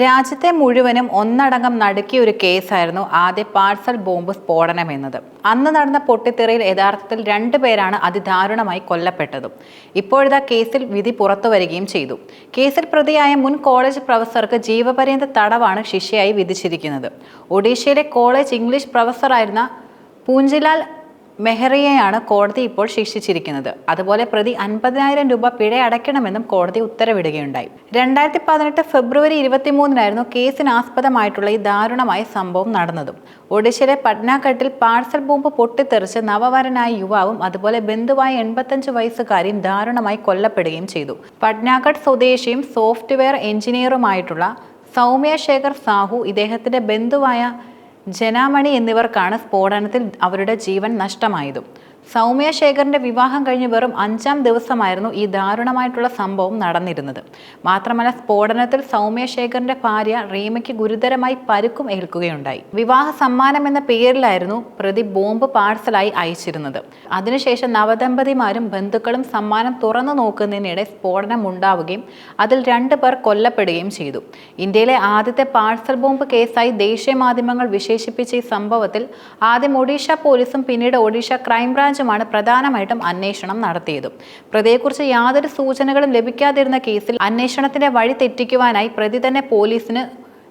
രാജ്യത്തെ മുഴുവനും ഒന്നടങ്കം നടുക്കിയ ഒരു കേസായിരുന്നു ആദ്യ പാഴ്സൽ ബോംബ് സ്ഫോടനം എന്നത്. അന്ന് നടന്ന പൊട്ടിത്തെറിയിൽ യഥാർത്ഥത്തിൽ രണ്ടു പേരാണ് അതിദാരുണമായി കൊല്ലപ്പെട്ടതും. ഇപ്പോഴത്തെ കേസിൽ വിധി പുറത്തു വരികയും ചെയ്തു. കേസിൽ പ്രതിയായ മുൻ കോളേജ് പ്രൊഫസർക്ക് ജീവപര്യന്ത തടവാണ് ശിക്ഷയായി വിധിച്ചിരിക്കുന്നത്. ഒഡീഷയിലെ കോളേജ് ഇംഗ്ലീഷ് പ്രൊഫസറായിരുന്ന പൂഞ്ചിലാൽ മെഹ്റയെയാണ് കോടതി ഇപ്പോൾ ശിക്ഷിച്ചിരിക്കുന്നത്. അതുപോലെ പ്രതി അൻപതിനായിരം രൂപ പിഴ അടയ്ക്കണമെന്നും കോടതി ഉത്തരവിടുകയുണ്ടായി. രണ്ടായിരത്തി പതിനെട്ട് ഫെബ്രുവരി ഇരുപത്തിമൂന്നിനായിരുന്നു കേസിന് ആസ്പദമായിട്ടുള്ള ഈ ദാരുണമായ സംഭവം നടന്നതും. ഒഡീഷയിലെ പട്നാഘട്ടിൽ പാഴ്സൽ ബോംബ് പൊട്ടിത്തെറിച്ച് നവവരനായ യുവാവും അതുപോലെ ബന്ധുവായ എൺപത്തഞ്ച് വയസ്സുകാരിയും ദാരുണമായി കൊല്ലപ്പെടുകയും ചെയ്തു. പട്നാഘട്ട് സ്വദേശിയും സോഫ്റ്റ്വെയർ എഞ്ചിനീയറുമായിട്ടുള്ള സൗമ്യ ശേഖർ സാഹു ഇദ്ദേഹത്തിന്റെ ബന്ധുവായ ജനാമണി എന്നിവർക്കാണ് സ്ഫോടനത്തിൽ അവരുടെ ജീവൻ നഷ്ടമായതും. സൗമ്യ ശേഖറിന്റെ വിവാഹം കഴിഞ്ഞ് വെറും അഞ്ചാം ദിവസമായിരുന്നു ഈ ദാരുണമായിട്ടുള്ള സംഭവം നടന്നിരുന്നത്. മാത്രമല്ല സ്ഫോടനത്തിൽ സൗമ്യ ശേഖറിന്റെ ഭാര്യ റീമയ്ക്ക് ഗുരുതരമായി പരുക്കും ഏൽക്കുകയുണ്ടായി. വിവാഹ സമ്മാനം എന്ന പേരിലായിരുന്നു പ്രതി ബോംബ് പാഴ്സലായി അയച്ചിരുന്നത്. അതിനുശേഷം നവദമ്പതിമാരും ബന്ധുക്കളും സമ്മാനം തുറന്നു നോക്കുന്നതിനിടെ സ്ഫോടനം ഉണ്ടാവുകയും അതിൽ രണ്ടു പേർ കൊല്ലപ്പെടുകയും ചെയ്തു. ഇന്ത്യയിലെ ആദ്യത്തെ പാഴ്സൽ ബോംബ് കേസായി ദേശീയ മാധ്യമങ്ങൾ വിശേഷിപ്പിച്ച ഈ സംഭവത്തിൽ ആദ്യം ഒഡീഷ പോലീസും പിന്നീട് ഒഡീഷ ക്രൈംബ്രാഞ്ചുമാണ് പ്രധാനമായിട്ടും അന്വേഷണം നടത്തിയതും. പ്രതിയെക്കുറിച്ച് യാതൊരു സൂചനകളും ലഭിക്കാതിരുന്ന കേസിൽ അന്വേഷണത്തിന്റെ വഴി തെറ്റിക്കുവാനായി പ്രതി തന്നെ പോലീസിന്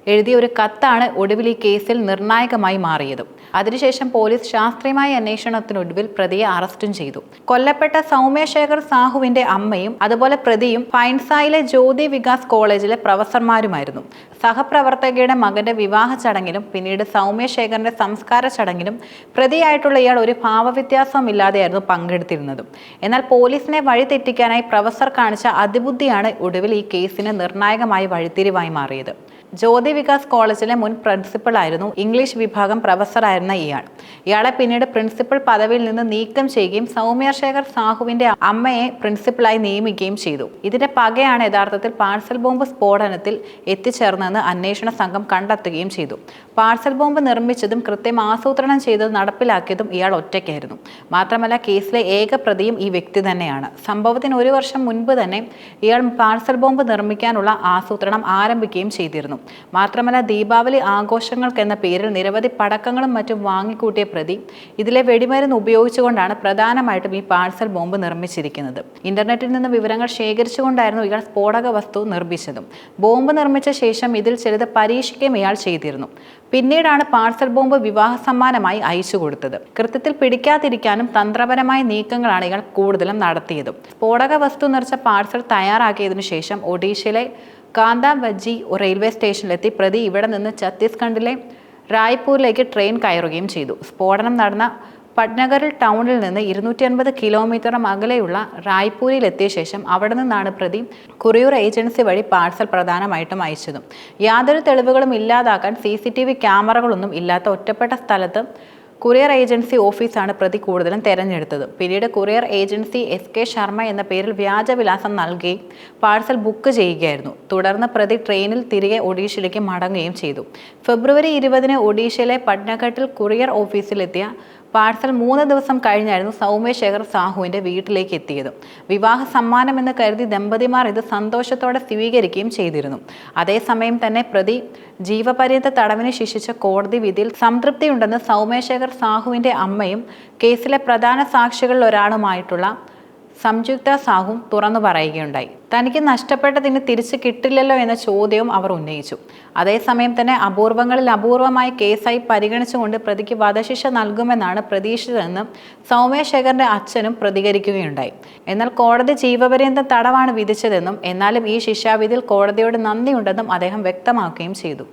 എഴുതിയ ഒരു കത്താണ് ഒടുവിൽ ഈ കേസിൽ നിർണായകമായി മാറിയത്. അതിനുശേഷം പോലീസ് ശാസ്ത്രീയമായ അന്വേഷണത്തിനൊടുവിൽ പ്രതിയെ അറസ്റ്റും ചെയ്തു. കൊല്ലപ്പെട്ട സൗമ്യശേഖർ സാഹുവിന്റെ അമ്മയും അതുപോലെ പ്രതിയും ഫൈൻസായിലെ ജ്യോതി വികാസ് കോളേജിലെ പ്രൊഫസർമാരുമായിരുന്നു. സഹപ്രവർത്തകയുടെ മകന്റെ വിവാഹ ചടങ്ങിലും പിന്നീട് സൗമ്യശേഖറിന്റെ സംസ്കാര ചടങ്ങിലും പ്രതിയായിട്ടുള്ള ഇയാൾ ഒരു ഭാവവ്യത്യാസമില്ലാതെയായിരുന്നു പങ്കെടുത്തിരുന്നതും. എന്നാൽ പോലീസിനെ വഴിതെറ്റിക്കാനായി പ്രൊഫസർ കാണിച്ച അതിബുദ്ധിയാണ് ഒടുവിൽ ഈ കേസിന് നിർണായകമായി വഴിത്തിരിവായി മാറിയത്. ജ്യോതി വികാസ് കോളേജിലെ മുൻ പ്രിൻസിപ്പൽ ആയിരുന്നു ഇംഗ്ലീഷ് വിഭാഗം പ്രൊഫസറായിരുന്ന ഇയാൾ. ഇയാളെ പിന്നീട് പ്രിൻസിപ്പൽ പദവിയിൽ നിന്ന് നീക്കം ചെയ്യുകയും സൗമ്യശേഖർ സാഹുവിന്റെ അമ്മയെ പ്രിൻസിപ്പളായി നിയമിക്കുകയും ചെയ്തു. ഇതിന്റെ പകയാണ് യഥാർത്ഥത്തിൽ പാഴ്സൽ ബോംബ് സ്ഫോടനത്തിൽ എത്തിച്ചേർന്നതെന്ന് അന്വേഷണ സംഘം കണ്ടെത്തുകയും ചെയ്തു. പാഴ്സൽ ബോംബ് നിർമ്മിച്ചതും കൃത്യം ആസൂത്രണം ചെയ്തതും നടപ്പിലാക്കിയതും ഇയാൾ ഒറ്റയ്ക്കായിരുന്നു. മാത്രമല്ല കേസിലെ ഏക പ്രതിയും ഈ വ്യക്തി തന്നെയാണ്. സംഭവത്തിന് ഒരു വർഷം മുൻപ് തന്നെ ഇയാൾ പാഴ്സൽ ബോംബ് നിർമ്മിക്കാനുള്ള ആസൂത്രണം ആരംഭിക്കുകയും ചെയ്തിരുന്നു. മാത്രമല്ല ദീപാവലി ആഘോഷങ്ങൾക്ക് എന്ന പേരിൽ നിരവധി പടക്കങ്ങളും മറ്റും വാങ്ങിക്കൂട്ടിയ പ്രതി ഇതിലെ വെടിമരുന്ന് ഉപയോഗിച്ചുകൊണ്ടാണ് പ്രധാനമായിട്ടും ഈ പാഴ്സൽ ബോംബ് നിർമ്മിച്ചിരിക്കുന്നത്. ഇന്റർനെറ്റിൽ നിന്ന് വിവരങ്ങൾ ശേഖരിച്ചുകൊണ്ടായിരുന്നു ഇയാൾ സ്ഫോടക വസ്തു നിർമ്മിച്ചതും. ബോംബ് നിർമ്മിച്ച ശേഷം ഇതിൽ ചിലത് പരീക്ഷിക്കുകയും ഇയാൾ ചെയ്തിരുന്നു. പിന്നീടാണ് പാഴ്സൽ ബോംബ് വിവാഹ സമ്മാനമായി അയച്ചു കൊടുത്തത്. കൃത്യത്തിൽ പിടിക്കാതിരിക്കാനും തന്ത്രപരമായ നീക്കങ്ങളാണ് ഇയാൾ കൂടുതലും നടത്തിയതും. സ്ഫോടക വസ്തു നിറച്ച പാഴ്സൽ തയ്യാറാക്കിയതിനു ശേഷം ഒഡീഷയിലെ കാന്താബജ്ജി റെയിൽവേ സ്റ്റേഷനിലെത്തി. പ്രതി ഇവിടെ നിന്ന് ഛത്തീസ്ഗഡിലെ റായ്പൂരിലേക്ക് ട്രെയിൻ കയറുകയും ചെയ്തു. സ്ഫോടനം നടന്ന പട്നഗറിൽ ടൗണിൽ നിന്ന് ഇരുന്നൂറ്റി അൻപത് കിലോമീറ്റർ അകലെയുള്ള റായ്പൂരിലെത്തിയ ശേഷം അവിടെ നിന്നാണ് പ്രതി കുറിയൂർ ഏജൻസി വഴി പാഴ്സൽ പ്രധാനമായിട്ടും അയച്ചതും. യാതൊരു തെളിവുകളും ഇല്ലാതാക്കാൻ സി ക്യാമറകളൊന്നും ഇല്ലാത്ത ഒറ്റപ്പെട്ട സ്ഥലത്ത് കൊറിയർ ഏജൻസി ഓഫീസാണ് പ്രതി കൂടുതലും തെരഞ്ഞെടുത്തത്. പിന്നീട് courier agency S K Sharma എന്ന പേരിൽ വ്യാജ വിലാസം നൽകി പാഴ്സൽ ബുക്ക് ചെയ്യുകയായിരുന്നു. തുടർന്ന് പ്രതി ട്രെയിനിൽ തിരികെ ഒഡീഷയിലേക്ക് മടങ്ങുകയും ചെയ്തു. ഫെബ്രുവരി ഇരുപതിന് ഒഡീഷയിലെ പട്നഘട്ടിൽ കൊറിയർ ഓഫീസിലെത്തിയ പാഴ്സൽ മൂന്ന് ദിവസം കഴിഞ്ഞായിരുന്നു സൗമ്യശേഖർ സാഹുവിന്റെ വീട്ടിലേക്ക് എത്തിയത്. വിവാഹ സമ്മാനം എന്ന് കരുതി ദമ്പതിമാർ ഇത് സന്തോഷത്തോടെ സ്വീകരിക്കുകയും ചെയ്തിരുന്നു. അതേസമയം തന്നെ പ്രതി ജീവപര്യന്ത തടവിന് ശിക്ഷിച്ച കോടതി വിധിയിൽ സംതൃപ്തിയുണ്ടെന്ന് സൗമ്യശേഖർ സാഹുവിന്റെ അമ്മയും കേസിലെ പ്രധാന സാക്ഷികളിൽ ഒരാളുമായിട്ടുള്ള സംയുക്ത സാഹും തുറന്നു പറയുകയുണ്ടായി. തനിക്ക് നഷ്ടപ്പെട്ടതിന് തിരിച്ചു കിട്ടില്ലല്ലോ എന്ന ചോദ്യവും അവർ ഉന്നയിച്ചു. അതേസമയം തന്നെ അപൂർവങ്ങളിൽ അപൂർവമായ കേസായി പരിഗണിച്ചുകൊണ്ട് പ്രതിക്ക് വധശിക്ഷ നൽകുമെന്നാണ് പ്രതീക്ഷിച്ചതെന്നും സൗമ്യശേഖറിന്റെ അച്ഛനും പ്രതികരിക്കുകയുണ്ടായി. എന്നാൽ കോടതി ജീവപര്യന്തം തടവാണ് വിധിച്ചതെന്നും എന്നാലും ഈ ശിക്ഷാവിധിയിൽ കോടതിയോട് നന്ദിയുണ്ടെന്നും അദ്ദേഹം വ്യക്തമാക്കുകയും ചെയ്തു.